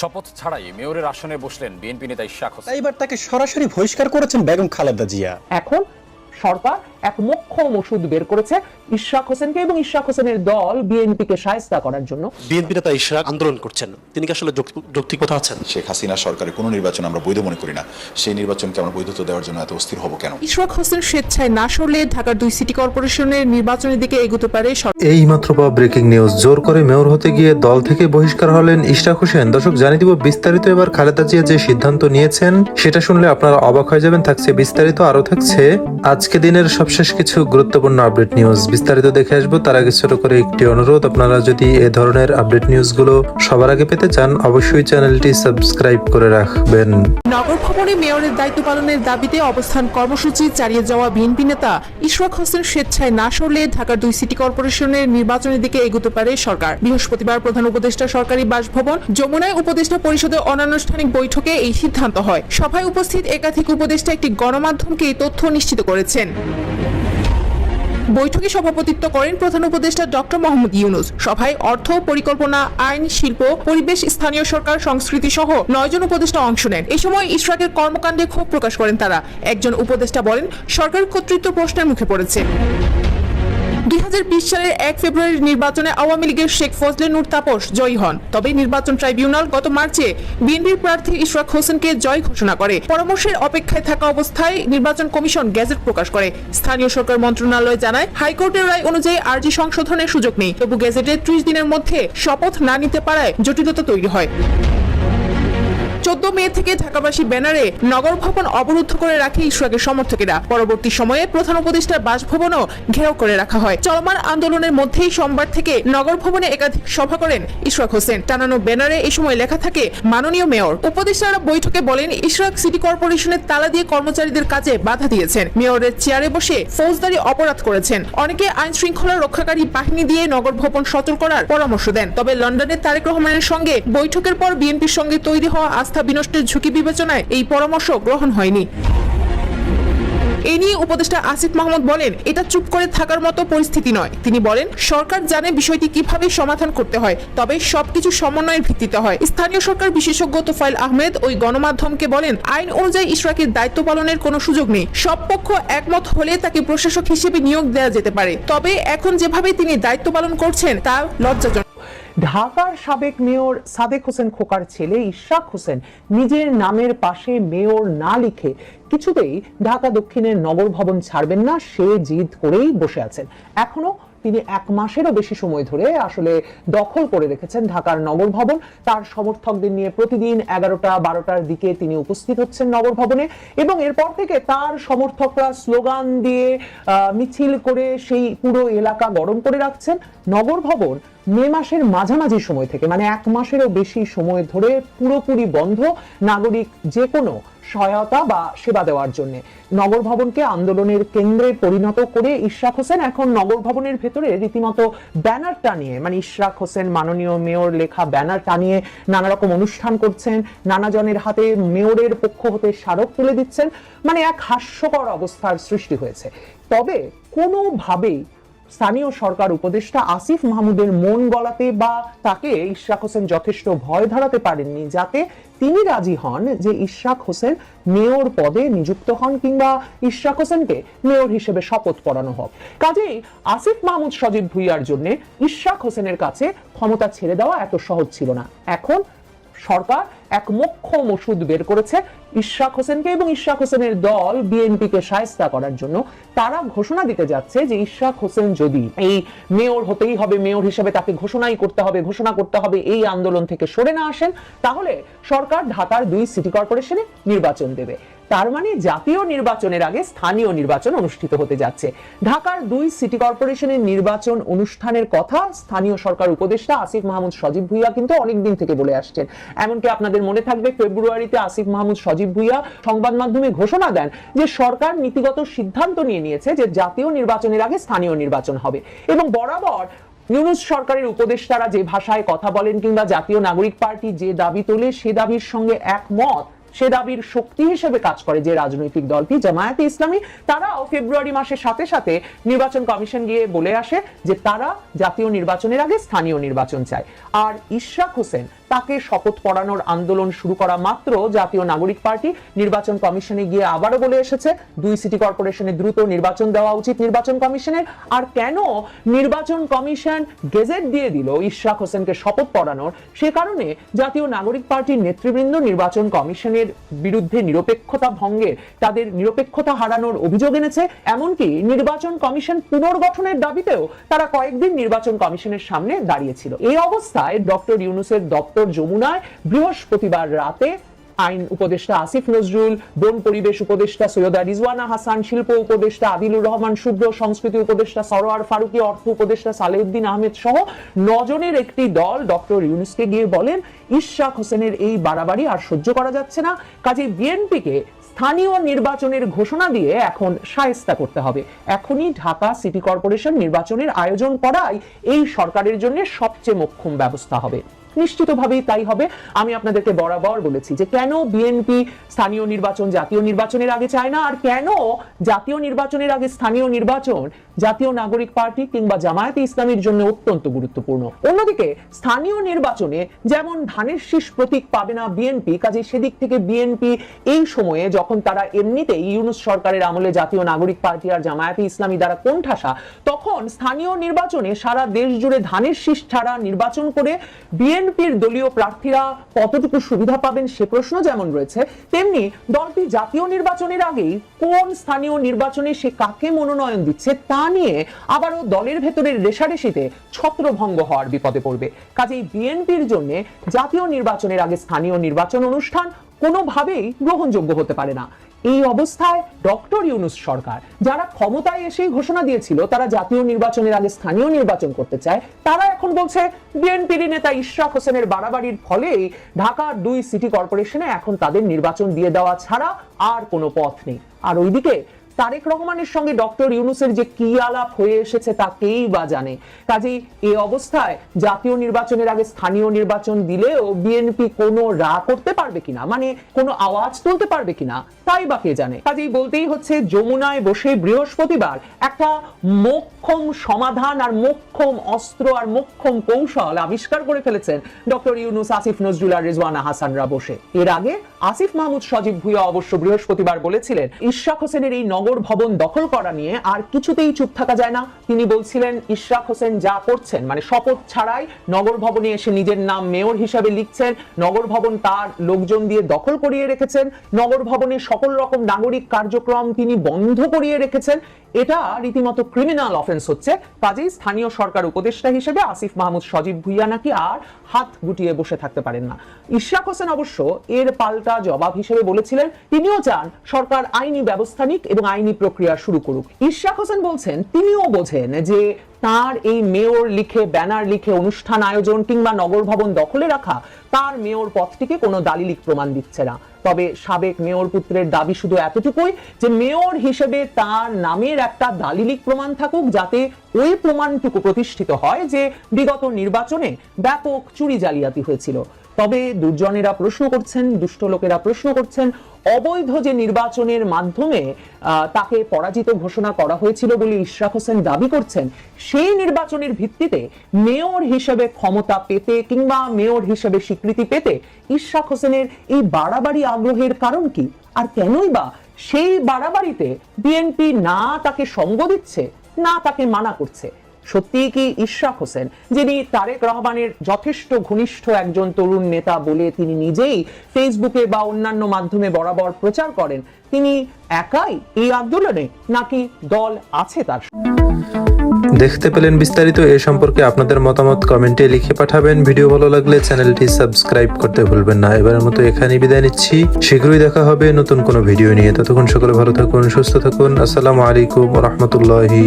শপথ ছাড়াই মেয়রের আসনে বসলেন বিএনপি নেতা ইশাক হোসেন। এবার তাকে সরাসরি বহিষ্কার করেছেন বেগম খালেদা জিয়া। এখন সরকার এক মোক্ষম ওষুধ বের করেছে ইশরাক হোসেনকে এবং ইশরাক হোসেনের দল বিএনপিকে সায়স্তা করার জন্য। বিএনপি নেতা ইশরাক আন্দোলন করছেন। তিনি কি আসলে যৌক্তিক- যৌক্তিকতা আছেন? শেখ হাসিনা সরকারের কোনো নির্বাচন আমরা বৈধ মনে করি না। সেই নির্বাচনকে আমরা বৈধতা দেওয়ার জন্য এত অস্থির হব কেন? ইশরাক হোসেন স্বেচ্ছায় না সরলে ঢাকার দুই সিটি কর্পোরেশনের নির্বাচনের দিকে এগোতে পারে এই মাত্র পাওয়া ব্রেকিং নিউজ জোর করে মেয়র হতে গিয়ে দল থেকে বহিষ্কার হলেন ইশরাক হোসেন। দর্শক জানিয়ে দিব বিস্তারিত এবার খালেদা জিয়া যে সিদ্ধান্ত নিয়েছেন সেটা শুনলে আপনারা অবাক হয়ে যাবেন। থাকছে বিস্তারিত আরও থাকছে আজকে দিনের সবশেষ কিছু গুরুত্বপূর্ণ আপডেট নিউজ বিস্তারিত দেখে আসব, তার আগে ছোট করে একটি অনুরোধ, আপনারা যদি এ ধরনের আপডেট নিউজগুলো সবার আগে পেতে চান, অবশ্যই চ্যানেলটি সাবস্ক্রাইব করে রাখবেন। নগর ভবনে মেয়রের দায়িত্ব পালনের দাবিতে অবস্থান কর্মসূচি চালিয়ে যাওয়া বিএনপি নেতা ইশরাক হোসেন স্বেচ্ছায় না সরলে ঢাকার দুই সিটি কর্পোরেশনের নির্বাচনের দিকে এগোতে পারে সরকার। বৃহস্পতিবার প্রধান উপদেষ্টা সরকারি বাসভবন, যমুনায় উপদেষ্টা পরিষদের অনানুষ্ঠানিক বৈঠকে এই সিদ্ধান্ত হয়। সভায় উপস্থিত একাধিক উপদেষ্টা একটি গণমাধ্যমকে এই তথ্য নিশ্চিত করেছেন বৈঠকে সভাপতিত্ব করেন প্রধান উপদেষ্টা ডক্টর মোহাম্মদ ইউনুস। সভায় অর্থ, পরিকল্পনা, আইন, শিল্প, পরিবেশ, স্থানীয় সরকার, সংস্কৃতি সহ নয়জন উপদেষ্টা অংশ নেন। এ সময় ইশরাকের কর্মকাণ্ডে ক্ষোভ প্রকাশ করেন তারা। একজন উপদেষ্টা বলেন, সরকার কর্তৃত্ব প্রশ্নের মুখে পড়েছে। দুই হাজার বিশ সালের এক ফেব্রুয়ারির নির্বাচনে আওয়ামী লীগের শেখ ফজলে নূর তাপস জয়ী হন। তবে নির্বাচন ট্রাইব্যুনাল গত মার্চে বিএনপির প্রার্থী ইশরাক হোসেনকে জয় ঘোষণা করে। পরামর্শের অপেক্ষায় থাকা অবস্থায় নির্বাচন কমিশন গেজেট প্রকাশ করে। স্থানীয় সরকার মন্ত্রণালয় জানায়, হাইকোর্টের রায় অনুযায়ী আর্জি সংশোধনের সুযোগ নেই। তবু গেজেটে ত্রিশ দিনের মধ্যে শপথ না নিতে পারায় জটিলতা তৈরি হয়। চোদ্দ মে থেকে ঢাকাবাসী ব্যানারে নগর ভবন অবরুদ্ধ করে রাখে ইশরাকের সমর্থকেরা। পরবর্তী সময়ে প্রধান উপদেষ্টার বাসভবনও ঘেরাও করে রাখা হয়। চলমান আন্দোলনের মধ্যেই সোমবার থেকে নগর ভবনে একাধিক সভা করেন ইশরাক হোসেন। টানানো ব্যানারে এই সময় লেখা থাকে, মাননীয় মেয়র। উপদেষ্টারা বৈঠকে বলেন, ইশরাক সিটি কর্পোরেশনের তালা দিয়ে কর্মচারীদের কাজে বাধা দিয়েছেন। মেয়রের চেয়ারে বসে ফৌজদারি অপরাধ করেছেন। অনেকে আইন শৃঙ্খলা রক্ষাকারী বাহিনী দিয়ে নগর ভবন সচল করার পরামর্শ দেন। তবে লন্ডনের তারেক রহমানের সঙ্গে বৈঠকের পর বিএনপির সঙ্গে তৈরি হওয়া আস্থা বিনষ্টের ঝুঁকি বিবেচনায় এই পরামর্শ গ্রহণ হয়নি। এ নিয়ে উপদেষ্টা আসিফ মাহমুদ বলেন, এটা চুপ করে থাকার মতো পরিস্থিতি নয়। তিনি বলেন, সরকার জানে বিষয়টি কীভাবে সমাধান করতে হয়, তবে সবকিছু সমন্বয়ের ভিত্তিতে হয়। স্থানীয় সরকার বিশেষজ্ঞ তোফাইল আহমেদ ওই গণমাধ্যমকে বলেন, আইন অনুযায়ী ইশরাকের দায়িত্ব পালনের কোনো সুযোগ নেই। সব পক্ষ একমত হলে তাকে প্রশাসক হিসেবে নিয়োগ দেওয়া যেতে পারে। তবে এখন যেভাবে তিনি দায়িত্ব পালন করছেন, তা লজ্জাজনক। ঢাকার সাবেক মেয়র সাদেক হোসেন খোকার ছেলে ইশরাক হোসেন নিজের নামের পাশে মেয়র না লিখে কিছুতেই ঢাকা দক্ষিণের নগর ভবন ছাড়বেন না, সে জিদ করেই বসে আছেন। এখনও তিনি এক মাসেরও বেশি সময় ধরে আসলে দখল করে রেখেছেন ঢাকার নগর ভবন। তার সমর্থকদের নিয়ে প্রতিদিন এগারোটা, বারোটার দিকে তিনি উপস্থিত হচ্ছেন নগর ভবনে এবং এরপর থেকে তার সমর্থকরা স্লোগান দিয়ে মিছিল করে সেই পুরো এলাকা গরম করে রাখছেন। নগর ভবন মে মাসের মাঝামাঝি সময় থেকে মানে এক মাসেরও বেশি সময় ধরে পুরোপুরি বন্ধ নাগরিক যে কোনো সহায়তা বা সেবা দেওয়ার জন্য। নগর ভবনকে আন্দোলনের কেন্দ্রে পরিণত করে ইশরাক হোসেন এখন নগর ভবনের ভেতরে রীতিমতো ব্যানার টানিয়ে মানে ইশরাক হোসেন মাননীয় মেয়র লেখা ব্যানার টানিয়ে নানা রকম অনুষ্ঠান করছেন নানা জনের হাতে মেয়রের পক্ষ হতে স্মারক তুলে দিচ্ছেন মানে এক হাস্যকর অবস্থার সৃষ্টি হয়েছে। তবে কোনোভাবেই স্থানীয় সরকার উপদেষ্টা আসিফ মাহমুদের মন গলাতে বা তাকে ইশরাক হোসেন যথেষ্ট ভয় ধরাতে পারেননি, যাতে তিনি রাজি হন যে ইশরাক হোসেন মেয়র পদে নিযুক্ত হন কিংবা ইশরাক হোসেনকে মেয়র হিসেবে শপথ পড়ানো হোক। কাজেই আসিফ মাহমুদ সজীব ভুইয়ার জন্য ইশরাক হোসেনের কাছে ক্ষমতা ছেড়ে দেওয়া এত সহজ ছিল না। এখন সরকার এক মোক্ষম ওষুধ বের করেছে ইশরাক হোসেনকে এবং ইশরাক হোসেনের দল বিএনপিকে সায়স্তা করার জন্য। তারা ঘোষণা দিতে যাচ্ছে যে ইশরাক হোসেন যদি এই মেয়র হতেই হবে, মেয়র হিসেবে তাকে ঘোষণাই করতে হবে, ঘোষণা করতে হবে, এই আন্দোলন থেকে সরে না আসেন, তাহলে সরকার ঢাকার দুই সিটি কর্পোরেশনে নির্বাচন দেবে। তার মানে জাতীয় নির্বাচনের আগে স্থানীয় নির্বাচন অনুষ্ঠিত হতে যাচ্ছে। ঢাকার দুই সিটি কর্পোরেশনের নির্বাচন অনুষ্ঠানের কথা স্থানীয় সরকার উপদেষ্টা আসিফ মাহমুদ সজীব ভুইয়া কিন্তু অনেকদিন থেকে বলে আসছেন। এমনকি আপনাদের মনে থাকবে, ফেব্রুয়ারিতে আসিফ মাহমুদ সজীব ভুইয়া সংবাদ মাধ্যমে ঘোষণা দেন যে সরকার নীতিগত সিদ্ধান্ত নিয়ে নিয়েছে যে জাতীয় নির্বাচনের আগে স্থানীয় নির্বাচন হবে। এবং বরাবর ইউনুস সরকারের উপদেষ্টারা যে ভাষায় কথা বলেন কিংবা জাতীয় নাগরিক পার্টি যে দাবি তোলে, সে দাবির সঙ্গে একমত। সে দাবির শক্তি হিসেবে কাজ করে যে রাজনৈতিক দলটি জামায়াতে ইসলামী, তারা ফেব্রুয়ারি মাসের সাথে সাথে নির্বাচন কমিশন গিয়ে বলে আসে যে তারা জাতীয় নির্বাচনের আগে স্থানীয় নির্বাচন চায়। আর ইশরাক হোসেন তাকে শপথ পড়ানোর আন্দোলন শুরু করা মাত্র জাতীয় নাগরিক পার্টি নির্বাচন কমিশনে গিয়ে আবারও বলে এসেছে। দুই সিটি কর্পোরেশনে দ্রুত নির্বাচন দেওয়া উচিত নির্বাচন কমিশনের। আর কেন নির্বাচন কমিশন গেজেট দিয়ে দিল ইশরাক হোসেনকে শপথ পড়ানোর? সে কারণে জাতীয় নাগরিক পার্টির নেতৃবৃন্দ নির্বাচন কমিশনের বিরুদ্ধে নিরপেক্ষতা ভঙ্গের, তাদের নিরপেক্ষতা হারানোর অভিযোগ এনেছে। এমনকি নির্বাচন কমিশন পুনর্গঠনের দাবিতেও তারা কয়েকদিন নির্বাচন কমিশনের সামনে দাঁড়িয়েছিল। এই অবস্থায় ডক্টর ইউনুসের দপ্তর যমুনায় বৃহস্পতিবার রাতে আইন উপদেষ্টা আসিফ নজরুল, বন পরিবেশ উপদেষ্টা সৈয়দা রিজওয়ানা হাসান, শিল্প উপদেষ্টা আদিলুর রহমান শুভ্র, সংস্কৃতি উপদেষ্টা সরোয়ার ফারুকি, অর্থ উপদেষ্টা সালেউদ্দিন আহমেদ সহ নজনের একটি দল ডক্টর ইউনুসকে গিয়ে বলেন ইশরাক হোসেনের এই বাড়াবাড়ি আর সহ্য করা যাচ্ছে না। কাজে বিএনপিকে স্থানীয় নির্বাচনের ঘোষণা দিয়ে এখন সায়স্তা করতে হবে। এখনই ঢাকা সিটি কর্পোরেশন নির্বাচনের আয়োজন করাই এই সরকারের জন্য সবচেয়ে মোক্ষম ব্যবস্থা হবে। নিশ্চিতভাবেই তাই হবে। আমি আপনাদেরকে বরাবর বলেছি যে কেন বিএনপি স্থানীয় নির্বাচন জাতীয় নির্বাচনের আগে চায় না, আর কেন জাতীয় নির্বাচনের আগে স্থানীয় নির্বাচন জাতীয় নাগরিক পার্টি কিংবা জামায়াতে ইসলামীর জন্য অত্যন্ত গুরুত্বপূর্ণ। অন্যদিকে স্থানীয় নির্বাচনে যেমন ধানের শীষ প্রতীক পাবে না বিএনপি কাজে সেদিক থেকে বিএনপি এই সময়ে যখন তারা এমনিতেই ইউনুস সরকারের আমলে জাতীয় নাগরিক পার্টি আর জামায়াতে ইসলামী দ্বারা কোণঠাসা, তখন স্থানীয় নির্বাচনে সারা দেশ জুড়ে ধানের শীষ ছাড়া নির্বাচন করে বিএনপির দলীয় প্রার্থীরা কতটুকু সুবিধা পাবেন সে প্রশ্ন যেমন রয়েছে, তেমনি দলটি জাতীয় নির্বাচনের আগেই কোন স্থানীয় নির্বাচনে সে কাকে মনোনয়ন দিচ্ছে তা নিয়ে আবারও দলের ভেতরের রেশারেশিতে ছত্রভঙ্গ হওয়ার বিপদে পড়বে। কাজেই বিএনপির জন্য জাতীয় নির্বাচনের আগে স্থানীয় নির্বাচন অনুষ্ঠান কোনোভাবেই গ্রহণযোগ্য হতে পারে না। এই অবস্থায় ডক্টর ইউনুস সরকার, যারা ক্ষমতায় এসেই ঘোষণা দিয়েছিল তারা জাতীয় নির্বাচনের আগে স্থানীয় নির্বাচন করতে চায়, তারা এখন বলছে বিএনপির নেতা ইশরাক হোসেনের বাড়াবাড়ির ফলেই ঢাকার দুই সিটি কর্পোরেশনে এখন তাদের নির্বাচন দিয়ে দেওয়া ছাড়া আর কোনো পথ নেই। আর ওইদিকে তারেক রহমানের সঙ্গে ডক্টর ইউনুসের যে কি আলাপ হয়ে এসেছে তা কেই বা জানে? কাজেই এই অবস্থায় জাতীয় নির্বাচনের আগে স্থানীয় নির্বাচন দিলেও বিএনপি কোনো রা করতে পারবে কিনা? মানে কোনো আওয়াজ তুলতে পারবে কিনা? তাই বা কে জানে? কাজেই বলতেই হচ্ছে, যমুনায় বসে বৃহস্পতিবার একটা মোক্ষম সমাধান আর মোক্ষম অস্ত্র আর মোক্ষম কৌশল আবিষ্কার করে ফেলেছেন ডক্টর ইউনুস আসিফ নজরুল আর রেজওয়ানা হাসানরা বসে। এর আগে আসিফ মাহমুদ সজীব ভুইয়া অবশ্য বৃহস্পতিবার বলেছিলেন ইশরাক হোসেনের এই নগর ভবন দখল করা নিয়ে আর কিছুতেই চুপ থাকা যায় না। তিনি বলছিলেন, ইশরাক হোসেন যা করছেন মানে শপথ ছাড়াই নগর ভবনে এসে নিজের নাম মেয়র হিসাবে লিখছেন, নগর ভবন তার লোকজন দিয়ে দখল করিয়ে রেখেছেন, নগর ভবনে সকল রকম নাগরিক কার্যক্রম তিনি বন্ধ করিয়ে রেখেছেন। এটা রীতিমতো ক্রিমিনাল অফেন্স হচ্ছে। কাজেই স্থানীয় সরকার উপদেষ্টা হিসেবে আসিফ মাহমুদ সজীব ভুইয়া নাকি আর হাত গুটিয়ে বসে থাকতে পারেন না। ইশরাক হোসেন অবশ্য এর পাল্টা জবাব হিসেবে বলেছিলেন, তিনিও চান সরকার আইনি ব্যবস্থা নিক এবং আইনি প্রক্রিয়া শুরু করুক। ইশরাক হোসেন বলছেন, তিনিও বোঝেন যে তার এই মেয়র লিখে, ব্যানার লিখে অনুষ্ঠান আয়োজন কিংবা নগর ভবন দখলে রাখা, তার মেয়র পদটিকে কোনো দালিলিক প্রমাণ দিচ্ছে না। তবে সাবেক মেয়র পুত্রের দাবি শুধু এতটুকুই যে মেয়র হিসেবে তার নামের একটা দালিলিক প্রমাণ থাকুক, যাতে ওই প্রমাণটুকু প্রতিষ্ঠিত হয় যে বিগত নির্বাচনে ব্যাপক চুরি জালিয়াতি হয়েছিল। তবে দুর্জনেরা প্রশ্ন করছেন, দুষ্ট লোকেরা প্রশ্ন করছেন, অবৈধ যে নির্বাচনের মাধ্যমে তাকে পরাজিত ঘোষণা করা হয়েছিল বলে ইশরাক হোসেন দাবি করছেন, সেই নির্বাচনের ভিত্তিতে মেয়র হিসেবে ক্ষমতা পেতে কিংবা মেয়র হিসেবে স্বীকৃতি পেতে ইশরাক হোসেনের এই বাড়াবাড়ি আগ্রহের কারণ কি? আর কেনই বা সেই বাড়াবাড়িতে বিএনপি না তাকে সঙ্গ দিচ্ছে, না তাকে মানা করছে? সত্যিই কি ইশরাক হোসেন, যিনি তারেক রহমানের যথেষ্ট ঘনিষ্ঠ একজন তরুণ নেতা বলে তিনি নিজেই ফেসবুকে বা অন্যান্য মাধ্যমে বরাবর প্রচার করেন তিনি একাই এই আন্দোলনে নাকি দল আছে তার? দেখতে পেলেন বিস্তারিত এ সম্পর্কে আপনাদের মতামত কমেন্টে লিখে পাঠাবেন। ভিডিও ভালো লাগলে চ্যানেলটি সাবস্ক্রাইব করতে ভুলবেন না। এবারের মতো এখানে বিদায় নিচ্ছি। শীঘ্রই দেখা হবে নতুন কোনো ভিডিও নিয়ে। ততক্ষণ সকলে ভালো থাকুন, সুস্থ থাকুন। আসসালামু আলাইকুম রহমতুল্লাহি